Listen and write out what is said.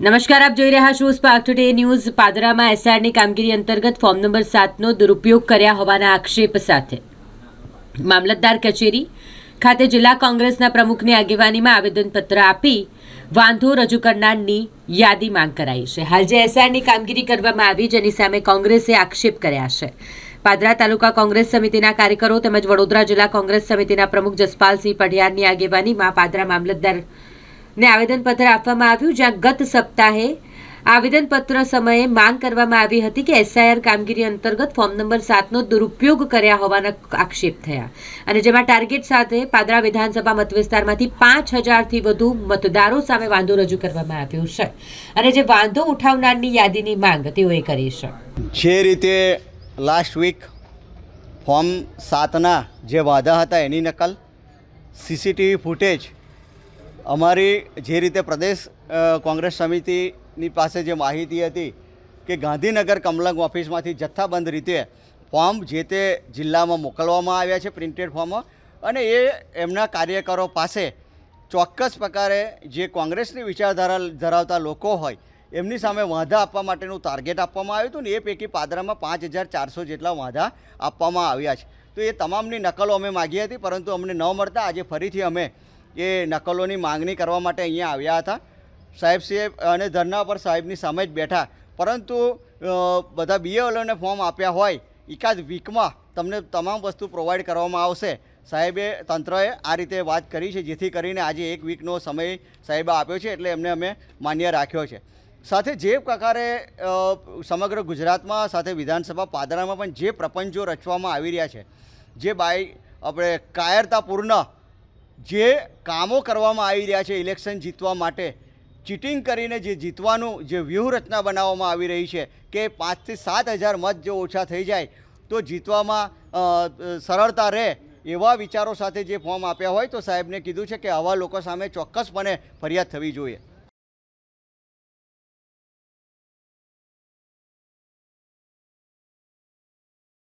નમસ્કાર, આપ જોઈ રહ્યા છો સ્પાર્ક ટુડે ન્યૂઝ પાદરામાં એસઆરની કામગીરી અંતર્ગત ફોર્મ નંબર સાતનો દુરુપયોગ કર્યા હોવાના આક્ષેપ સાથે મામલતદાર કચેરી ખાતે જિલ્લા કોંગ્રેસના પ્રમુખની આગેવાનીમાં આવેદનપત્ર આપી વાંધો રજૂ કરનારની યાદી માંગ કરાઈ છે. હાલ જે એસઆરની કામગીરી કરવામાં આવી જેની સામે કોંગ્રેસે આક્ષેપ કર્યા છે. પાદરા તાલુકા કોંગ્રેસ સમિતિના કાર્યકરો તેમજ વડોદરા જિલ્લા કોંગ્રેસ સમિતિના પ્રમુખ જસપાલસિંહ પઢિયારની આગેવાનીમાં પાદરા મામલતદાર ને આવેદનપત્ર આપવામાં આવ્યું જ્યાં ગત સપ્તાહે આવેદનપત્ર સમયે માંગ કરવામાં આવી હતી કે એસઆઈઆર કામગીરી અંતર્ગત ફોર્મ નંબર સાતનો દુરુપયોગ કર્યા હોવાના આક્ષેપ થયા. અને જેમાં ટાર્ગેટ સાથે પાદરા વિધાનસભા મતવિસ્તારમાંથી પાંચ હજારથી વધુ મતદારો સામે વાંધો રજૂ કરવામાં આવ્યો છે. અને જે વાંધો ઉઠાવનારની યાદીની માંગ તેઓએ કરી છે. જે રીતે લાસ્ટ વીક ફોર્મ સાતના જે વાદા હતા એની નકલ સીસીટીવી ફૂટેજ અમારી જે રીતે પ્રદેશ કોંગ્રેસ સમિતિની પાસે જે માહિતી હતી કે ગાંધીનગર કમલંગ ઓફિસમાંથી જથ્થાબંધ રીતે ફોર્મ જે તે જિલ્લામાં મોકલવામાં આવ્યા છે, પ્રિન્ટેડ ફોર્મ, અને એ એમના કાર્યકરો પાસે ચોક્કસ પ્રકારે જે કોંગ્રેસની વિચારધારા ધરાવતા લોકો હોય, એમની સામે વાંધા આપવા માટેનું ટાર્ગેટ આપવામાં આવ્યું હતું ને એ પૈકી પાદરામાં પાંચ હજાર ચારસો જેટલા વાંધા આપવામાં આવ્યા છે. તો એ તમામની નકલો અમે માગી હતી, પરંતુ અમને ન મળતા. આજે ફરીથી અમે એ નકલોની માંગણી કરવા માટે અહીંયા આવ્યા હતા. સાહેબ સાહેબ અને ધરના પર સાહેબની સામે જ બેઠા. પરંતુ બધા બીએલઓને ફોર્મ આપ્યા હોય, એકાદ વીકમાં તમને તમામ વસ્તુ પ્રોવાઈડ કરવામાં આવશે. સાહેબે, તંત્રએ આ રીતે વાત કરી છે, જેથી કરીને આજે એક વીકનો સમય સાહેબે આપ્યો છે, એટલે એમને અમે માન્ય રાખ્યો છે. સાથે જે પ્રકારે સમગ્ર ગુજરાતમાં સાથે વિધાનસભા પાદરામાં પણ જે પ્રપંચો રચવામાં આવી રહ્યા છે, જે બાય આપણે કાયરતાપૂર્ણ જે કામો કરવામાં આવી રહ્યા છે ઇલેક્શન જીતવા માટે, ચીટિંગ કરીને જે જીતવાનું જે વ્યૂહરચના બનાવવામાં આવી રહી છે કે પાંચથી સાત હજાર મત જો ઓછા થઈ જાય, તો જીતવામાં સરળતા રહે એવા વિચારો સાથે જે ફોર્મ આપ્યા હોય, તો સાહેબને કીધું છે કે આવા લોકો સામે ચોક્કસપણે ફરિયાદ થવી જોઈએ.